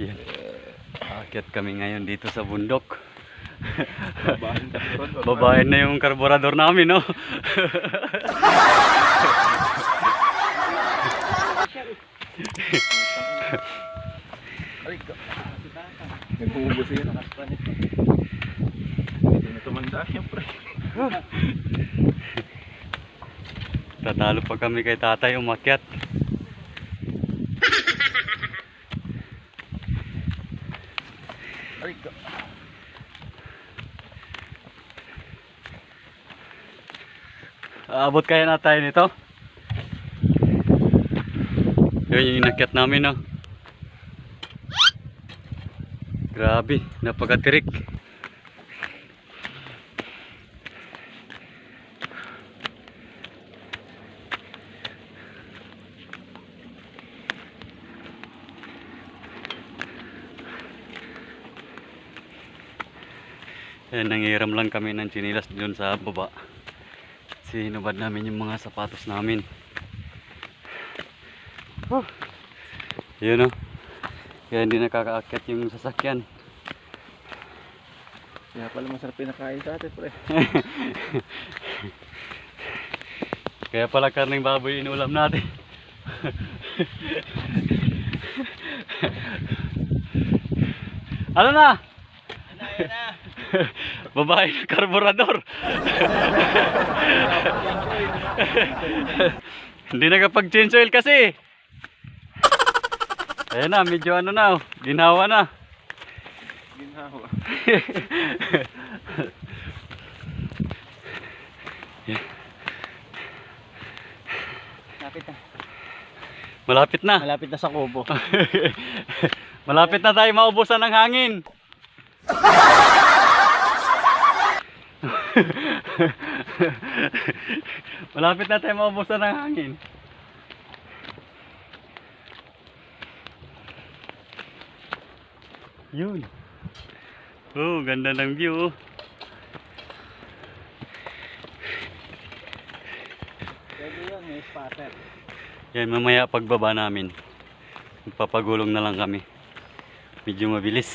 Yan. Aakyat kami ngayon dito sa bundok. Babahan na yung karburador namin, no? Nag-uubos yun. Nakaspanis. Hindi na tumanda siyempre. Tatalo pa kami kay tatay umakyat. Ka. Aabot kaya na tayo nito? Yun yung inakyat namin, no? Grabe, napakatirik. Yan, nangiram lang kami ng chinilas dun sa baba. Sinubad namin yung mga sapatos namin. Oh. Yun o. Kaya hindi nakakaakyat yung sasakyan. Kaya pala masarap pinakain sa atin, pre. Kaya pala karning baboy inulam natin. ano na? Babae ng karburador. Hindi nakapag-change oil kasi. Ayan na, medyo ano na, oh, ginawa na. Ginawa. Malapit na. Malapit na. Malapit na sa kubo. Malapit na tayo maubusan ng hangin. Malapit na tayo maubusan ng hangin. Yun. Oh, ganda ng view. oh. Pwede yun, may spotter. Yan, mamaya pagbaba namin. Magpapagulong na lang kami. Medyo mabilis.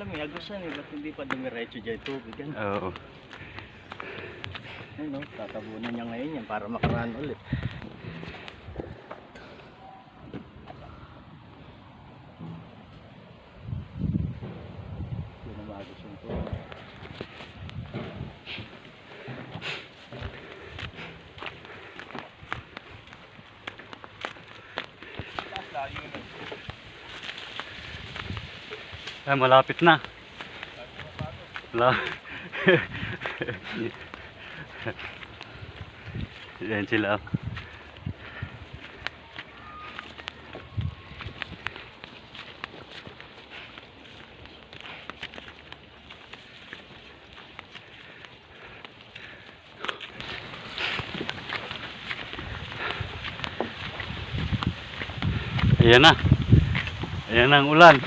Pala may agusan eh, ba't hindi pa dumiretso dyan tubig yan? Oo. Ano, tatabunan niya ngayon yan para makaraan ulit. Ay, malapit na. Wala. Yan sila. Ayan na. Ayan ang ulan.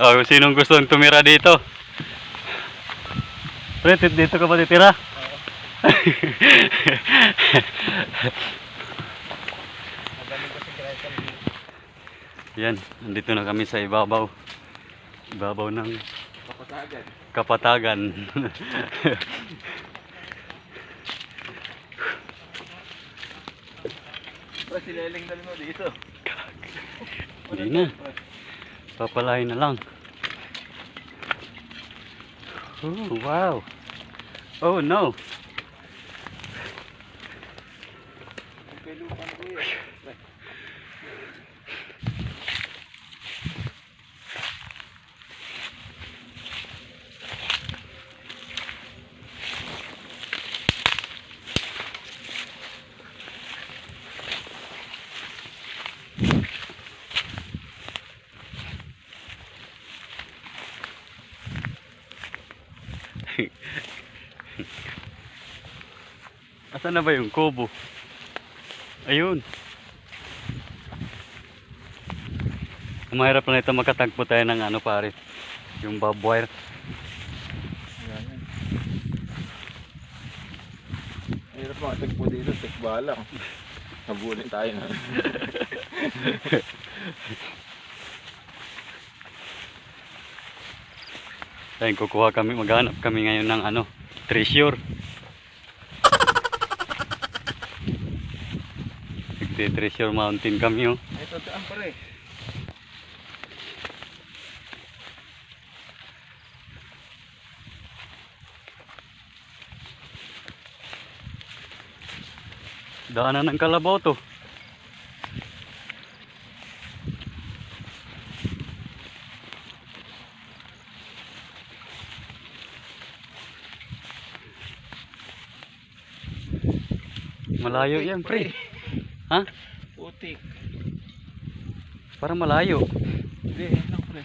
oh, kung sinong gustong tumira dito? Pre, dito ka ba titira? Yan, nandito na kami sa ibabaw. Ibabaw ng Kapatagan. kapatagan. Pre, sileling dali mo dito. Hindi na. Papalain na lang. Oh, wow. Oh, no. Pelupan ko yun. Asan na ba yung kubo? Ayun. Mahirap na ito makatagpo tayo ng ano pare. Yung barbed wire. Yan, yan. mga tagpo dito, tikba lang. Habulin tayo na. Ayun, kukuha kami, maghanap kami ngayon ng ano, treasure. Nagte-treasure mountain kami oh. Ito, daan pare. Daanan ng kalabaw to. Malayo yan, pre. Ha? Putik. Parang malayo. Hindi, lang pre.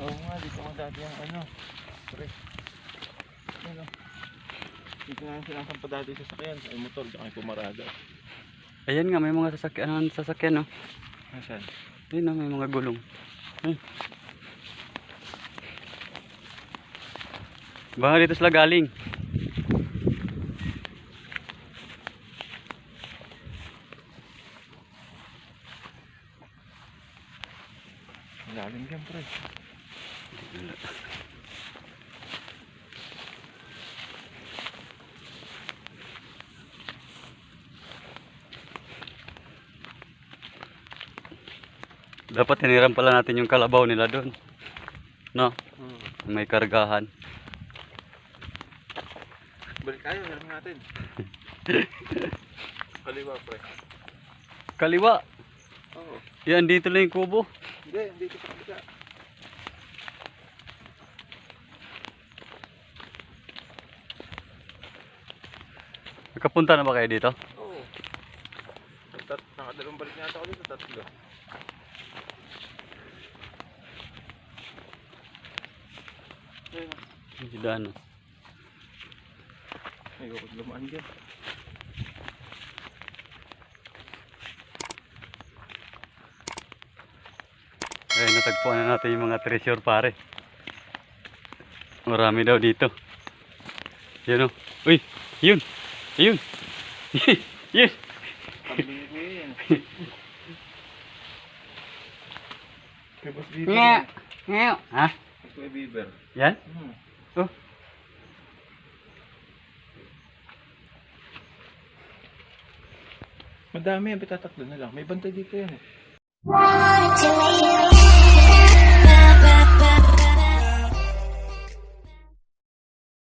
Oo nga, dito ko dati yung ano. Pre. Ano? Dito nga sinasampa dati sa sakyan, sa motor, tsaka yung pumarada. Ayan nga, may mga sasakyan, sasakyan, no? Nasaan? Ayun, no, may mga gulong. Ay. Baka dito sila galing. Lalim yan pre. Dapat hiniram pala natin yung kalabaw nila doon. No? Hmm. May kargahan. Balik tayo, hiram natin. Kaliwa pre. Kaliwa. Oo. Yan, dito lang yung kubo. Hindi, dito sa kabila. Nakapunta na ba kayo dito? Oo. Tat nakadalawang balik na ako dito, tatlo. Ayun. Yung daan. Ayoko lumaan dyan. Ayun, natagpuan na natin yung mga treasure pare. Marami daw dito. Yun o. Uy, yun. Yun. yun. Nga. yan. Nga. Ha? Kay Bieber. Yan? Hmm. Oh. Madami yan, bitatatlo na lang. May bantay dito yan eh.